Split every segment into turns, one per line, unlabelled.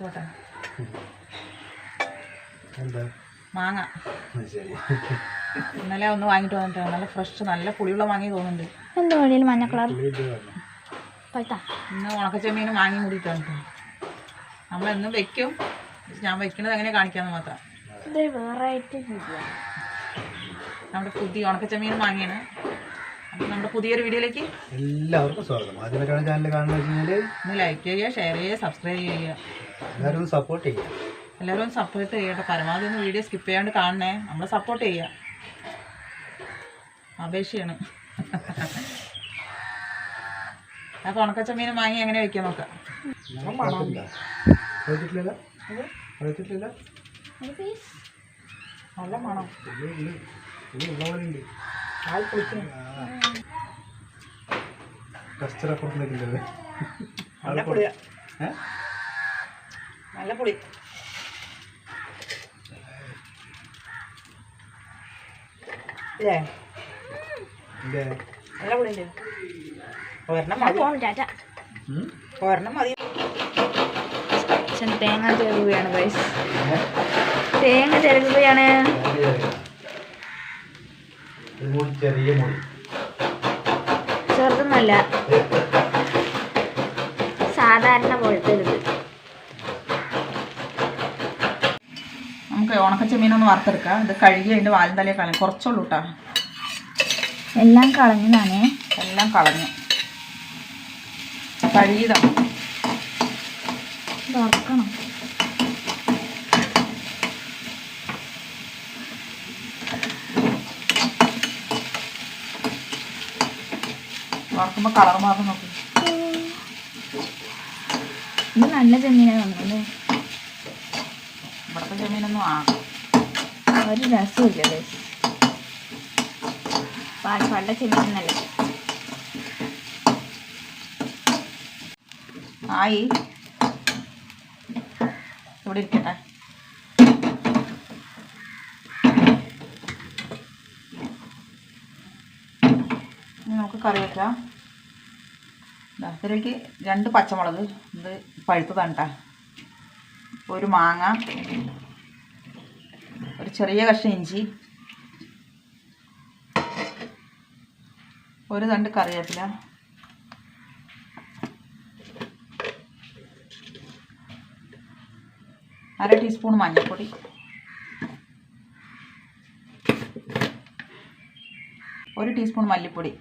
പോട്ടെ. മാങ്ങ.
ശരി.
ഇന്നലെ ഒന്ന് വാങ്ങിട്ട് വന്നിട്ട് നല്ല ഫ്രഷ് നല്ല പുളിയുള്ള മാങ്ങി തോന്നുന്നുണ്ട്.
എന്താ വഴിയിൽ മഞ്ഞ കളർ?
ഇന്ന് ഉണക്കച്ചെമ്മീനും വാങ്ങി കൂടിയിട്ട് കേട്ടോ നമ്മളെന്നും വെക്കും. ഞാൻ വെക്കുന്നത് എങ്ങനെ കാണിക്കാന്ന് മാത്രം. നമ്മുടെ പുതിയ ഉണക്കച്ചെമ്മീനും വാങ്ങിയാണ് നമ്മുടെ പുതിയൊരു വീഡിയോയിലേക്ക്
എല്ലാവർക്കും സ്വാഗതം. ആദ്യമായിട്ടാണ് ചാനൽ കാണുന്നത്
ലൈക്ക് ചെയ്യുക ഷെയർ ചെയ്യുക സബ്സ്ക്രൈബ് ചെയ്യുക.
എല്ലാവരും സപ്പോർട്ട് ചെയ്യാം.
എല്ലാവരും സപ്പോർട്ട് ചെയ്യട്ടെ. പരമാവധി ഒന്ന് വീഡിയോ സ്കിപ്പ് ചെയ്യാണ്ട് കാണണേ. നമ്മളെ സപ്പോർട്ട് ചെയ്യാം. അപേക്ഷയാണ്. അപ്പോൾ മീൻ വാങ്ങി എങ്ങനെ വെക്കാൻ നോക്കാം? നല്ല മണം.
കസ്റ്റർ
നല്ല പുളി. ഇല്ലേ? നല്ല പുളിയില്ലേ ഒരെണ്ണം മതി? ഒരെണ്ണം
തേങ്ങ ചെറുകുകയാണ് ഗൈസ്. തേങ്ങ
മുടി
ചെറുതൊന്നല്ല സാധാരണ പോലത്തെ ഒരു ഇത്
നമുക്ക് ഉണക്കച്ചെമ്മീനൊന്ന് വറുത്തെടുക്കാം. ഇത് കഴുകി അതിന്റെ വാലും തലയെ കളയും. കുറച്ചുള്ളൂ കേട്ടോ
എല്ലാം കളഞ്ഞതാണേ
എല്ലാം കളഞ്ഞു. കഴുകിയതാണ്
വറക്കണം.
വറക്കുമ്പോൾ കളർ മാറും നോക്കി.
ഇത് നല്ല ചെമ്മീനാണ് തോന്നുന്നു
ഇവിടുത്തെ ചെമ്മീനൊന്നും ആ
ഒരു രസമില്ല ഗൈസ് പാലക്കാടിലെ ചെമ്മീൻ നല്ല
ആയി. ഇവിടെ ഇരിക്കട്ടെ. നമുക്ക് കറി വെക്കാം. ദാ ഇതിലേക്ക് രണ്ട് പച്ചമുളക്. ഇത് പഴുത്തതാണ് കേട്ടോ ഒരു മാങ്ങ. ചെറിയ കഷ്ണം ഇഞ്ചി. ഒരു തണ്ട് കറിവേപ്പില. അര ടീസ്പൂൺ മഞ്ഞൾപ്പൊടി. ഒരു ടീസ്പൂൺ മല്ലിപ്പൊടി.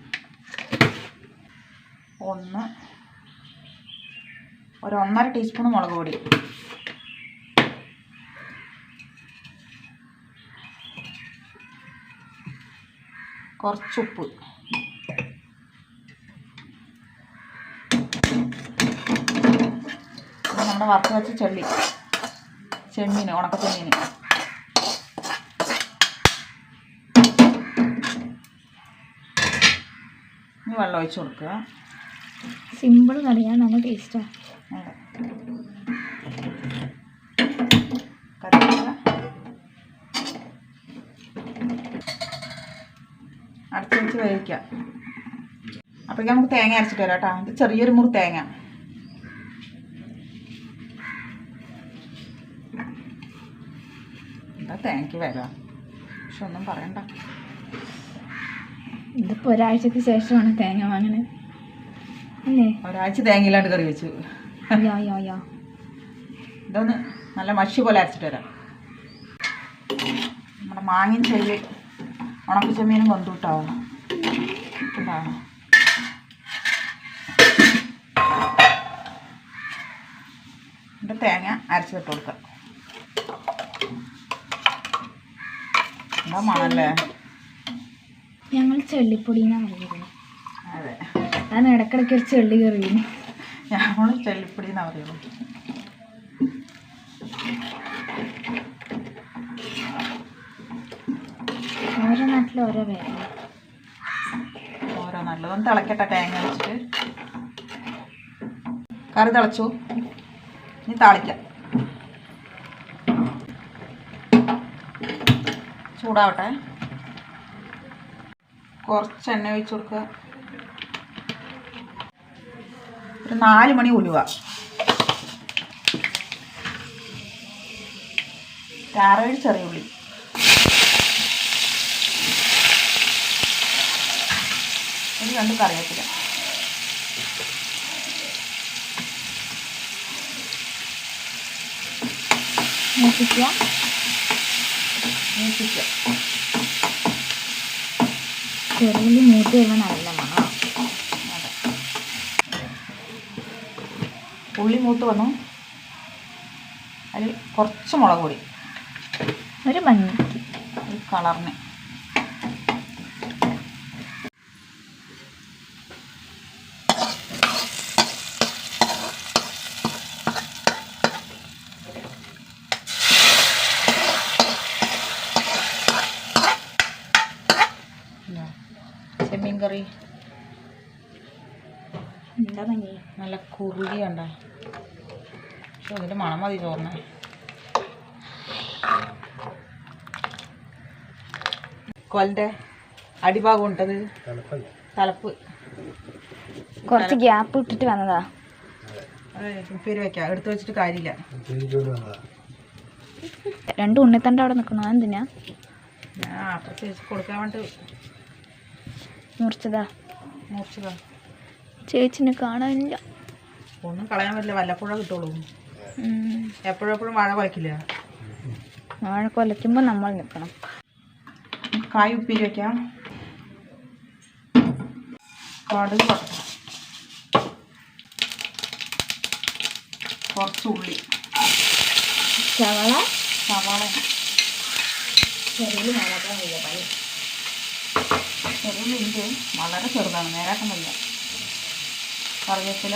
ഒന്ന് ഒരു ഒന്നര ടീസ്പൂൺ മുളക് പൊടി. കുറച്ച് ഉപ്പ് പിന്നെ നമ്മുടെ വറുത്ത് വെച്ച ചെള്ളി. ചെമ്മീൻ ഉണക്ക ചെമ്മീന് ഇനി വെള്ളം ഒഴിച്ച് കൊടുക്കുക.
സിമ്പിൾ കറിയാണ് നല്ല ടേസ്റ്റാണ്
അതെ. അടച്ച് വെച്ച് വേവിക്കാം. അപ്പോഴേക്കും നമുക്ക് തേങ്ങ അരച്ചിട്ട് വരാം കേട്ടോ. ഇത് ചെറിയൊരു മുറി തേങ്ങ. എന്താ തേങ്ങ വില? പക്ഷെ ഒന്നും പറയണ്ട.
ഇതിപ്പോൾ ഒരാഴ്ചക്ക് ശേഷമാണ് തേങ്ങ വാങ്ങണേ അല്ലേ?
ഒരാഴ്ച തേങ്ങയില്ലാണ്ട് കറി വെച്ചു. ഇതൊന്ന് നല്ല മഷി പോലെ അരച്ചിട്ട് വരാം. നമ്മുടെ മാങ്ങയും ചെല്ലി ഉണക്ക ചെമ്മീനും കൊന്തൂട്ടാവണം ഇതാണ് എന്നിട്ട് തേങ്ങ അരച്ചിട്ട് കൊടുക്കാം. എന്താ മണല്ലേ?
ഞങ്ങൾ ചെള്ളിപ്പൊടിന്നാ പറയുന്നത്.
അതെ.
ഞാൻ ഇടക്കിടയ്ക്ക് ഒരു ചെള്ളി കറിയുന്നു
ഞങ്ങൾ ചെല്ലിപ്പൊടി എന്നാ
ഓരോ പേരാണ്
ഓരോ നല്ലതൊന്ന് തിളക്കട്ടെ തേങ്ങ വെച്ചിട്ട്. കറി തിളച്ചു. ഇനി താളിക്കാം. ചൂടാവട്ടെ. കുറച്ച് എണ്ണ ഒഴിച്ച് കൊടുക്കുക. ഒരു നാല് മണി ഉലുവ. ആറേഴ് ചെറിയ ഉള്ളി. രണ്ട് കറിവേപ്പില.
മൂപ്പിക്കുക.
മൂപ്പിക്കുക.
മൂത്ത് വരുമ്പോൾ നല്ല മണം.
അതെ. ഉള്ളി മൂത്ത് വന്നു. അതിൽ കുറച്ച് മുളക് പൊടി.
ഒരു മഞ്ഞ
ഒരു കളറിന് ഇതാ, ചെമ്മീൻ കറി
എന്താ ഭംഗി
നല്ല കുറുകി കണ്ട. പക്ഷെ അതിന്റെ മണം മതി ചോറിന് കൊലിന്റെ അടിഭാഗം ഉണ്ടത് തലപ്പ്.
കുറച്ച് ഗ്യാപ്പ് ഇട്ടിട്ട് വന്നതാ.
പേര് ഉപ്പേരി വെക്കാം. എടുത്തു വെച്ചിട്ട് കാര്യമില്ല.
രണ്ടു ഉണ്ണിത്തണ്ട അവിടെ നിൽക്കണോ എന്തിനാ
ഞാൻ കൊടുക്കാൻ വേണ്ടി
മുറിച്ചതാ.
മുറിച്ചതാ.
ചേച്ചിനെ കാണാനില്ല.
ഒന്നും കളയാൻ പറ്റില്ല. വല്ലപ്പോഴ കിട്ടുള്ളൂ. എപ്പോഴെപ്പോഴും വാഴ കുലക്കില്ല
വാഴ കൊലയ്ക്കുമ്പോൾ നമ്മൾ നിൽക്കണം
കായ് ഉപ്പിരി വയ്ക്കാം കുറച്ചുള്ളി ചവള കുറച്ച് ഉള്ളി.
ചവള
സവാള.
ചെറിയ മുളകാൻ വയ്യ പണി
ചെറിയ ഉണ്ട്. വളരെ ചെറുതാണ്. നേരാക്കുന്നില്ല കറിവേപ്പില?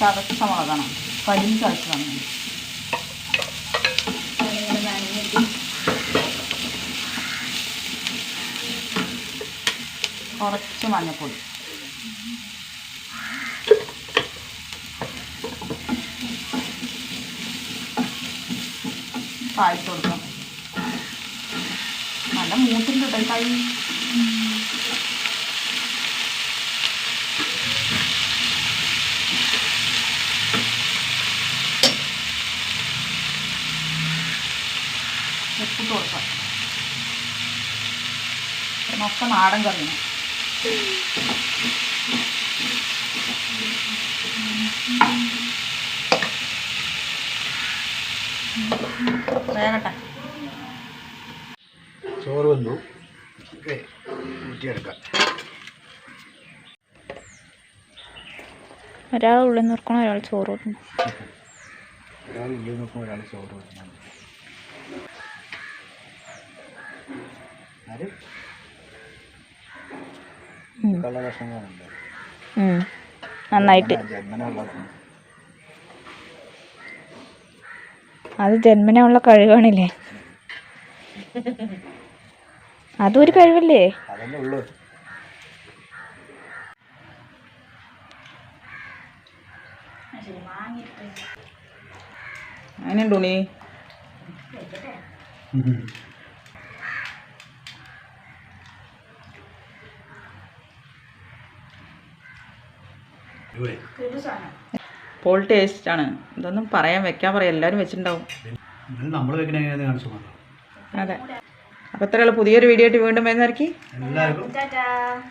ചതച്ച മുളകാണ്. കരിഞ്ഞ് ചതച്ചതാണ് കുറച്ച് മഞ്ഞൾപ്പൊടി കായ്ച്ചു കൊടുക്കാം. നല്ല മൂത്തിന്റെ ഇടയിൽ കൈ ഉപ്പിട്ട് കൊടുക്കാം മൊത്തം നാടൻ കറിയാണ്. വേഗട്ടെ
ചോറ് വന്നു. ഓക്കെ ഊറ്റിയെടുക്കാം.
ഒരാൾ ഉള്ളിൽ നിർക്കണം ഒരാൾ ചോറ് കൊടുക്കണം
ഒരാൾ ഉള്ളിൽ നിർക്കണം ഒരാൾ ചോറ് കഷ്ണങ്ങളുണ്ട്
നന്നായിട്ട്. അത് ജന്മനുള്ള കഴിവാണില്ലേ? അതും ഒരു കഴിവല്ലേ
അങ്ങനെയുണ്ട് ഉണ്ണി പോൾ ടേസ്റ്റ് ആണ്. ഇതൊന്നും പറയാൻ വെക്കാൻ പറയാം. എല്ലാവരും വെച്ചിട്ടുണ്ടാവും.
നമ്മൾ വെക്കണ കാണിച്ചു തന്നോ.
അതെ. അപ്പോൾ ഇത്രയുള്ള പുതിയൊരു വീഡിയോ ആയിട്ട് വീണ്ടും വരുന്നതായിരിക്കും.
എല്ലാവർക്കും.